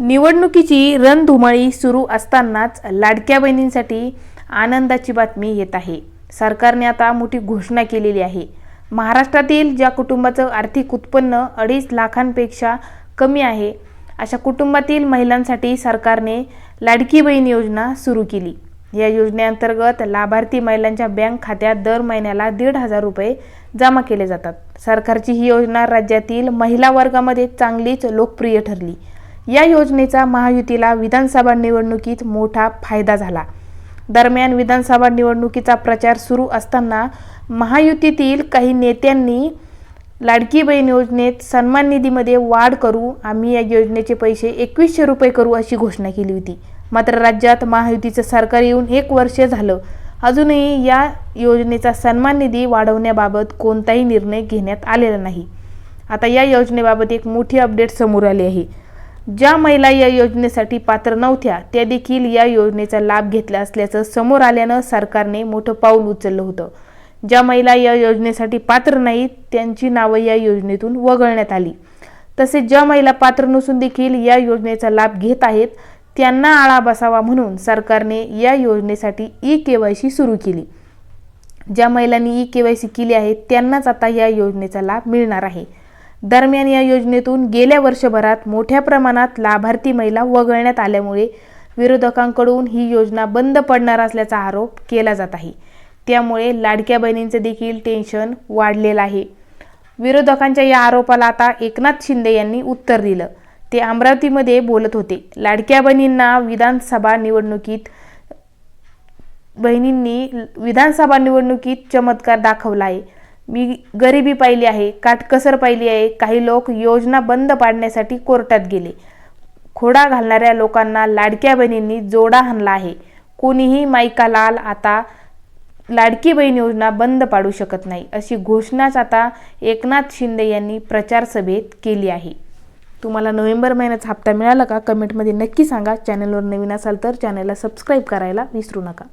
निवडणुकीची रणधुमाळी सुरू असतानाच लाडक्या बहिणींसाठी आनंदाची बातमी येत आहे. सरकारने आता मोठी घोषणा केलेली आहे. महाराष्ट्रातील ज्या कुटुंबाचं आर्थिक उत्पन्न अडीच लाखांपेक्षा कमी आहे अशा कुटुंबातील महिलांसाठी सरकारने लाडकी बहीण योजना सुरू केली. या योजनेअंतर्गत लाभार्थी महिलांच्या बँक खात्यात दर महिन्याला दीड हजार रुपये जमा केले जातात. सरकारची ही योजना राज्यातील महिला वर्गामध्ये चांगलीच लोकप्रिय ठरली. या योजनेचा महायुतीला विधानसभा निवडणुकीत मोठा फायदा झाला. दरम्यान विधानसभा निवडणुकीचा प्रचार सुरू असताना महायुतीतील काही नेत्यांनी लाडकी बहीण योजनेत सन्मान निधीमध्ये वाढ करू आम्ही या योजनेचे पैसे एकवीसशे रुपये करू अशी घोषणा केली होती. मात्र राज्यात महायुतीचं सरकार येऊन एक वर्ष झालं. अजूनही या योजनेचा सन्मान निधी वाढवण्याबाबत कोणताही निर्णय घेण्यात आलेला नाही. आता या योजनेबाबत एक मोठी अपडेट समोर आली आहे. ज्या महिला या योजनेसाठी पात्र नव्हत्या त्या देखील या योजनेचा लाभ घेतला असल्याचं समोर आल्यानं सरकारने मोठं पाऊल उचललं होतं. ज्या महिला या योजनेसाठी पात्र नाहीत त्यांची नावं या योजनेतून वगळण्यात आली. तसेच ज्या महिला पात्र नसून देखील या योजनेचा लाभ घेत आहेत त्यांना आळा बसावा म्हणून सरकारने या योजनेसाठी ई के वाय सी सुरू केली. ज्या महिलांनी ई के वाय सी केली आहे त्यांनाच आता या योजनेचा लाभ मिळणार आहे. दरम्यान या योजनेतून गेल्या वर्षभरात मोठ्या प्रमाणात लाभार्थी महिला वगळण्यात आल्यामुळे विरोधकांकडून ही योजना बंद पडणार असल्याचा आरोप केला जात आहे. त्यामुळे लाडक्या बहिणींचं देखील टेन्शन वाढलेलं आहे. विरोधकांच्या या आरोपाला आता एकनाथ शिंदे यांनी उत्तर दिलं. ते अमरावतीमध्ये बोलत होते. लाडक्या बहिणींना विधानसभा निवडणुकीत बहिणींनी विधानसभा निवडणुकीत चमत्कार दाखवला आहे. मी गरिबी पाहिली आहे काटकसर पाहिली आहे. काही लोक योजना बंद पाडण्यासाठी कोर्टात गेले. खोडा घालणाऱ्या लोकांना लाडक्या बहिणींनी जोडा हाणला आहे. कोणीही माईका लाल आता लाडकी बहीण योजना बंद पाडू शकत नाही अशी घोषणाच आता एकनाथ शिंदे यांनी प्रचार सभेत केली आहे. तुम्हाला नोव्हेंबर महिन्याचा हप्ता मिळाला का? कमेंटमध्ये नक्की सांगा. चॅनलवर नवीन असाल तर चॅनलला सबस्क्राईब करायला विसरू नका.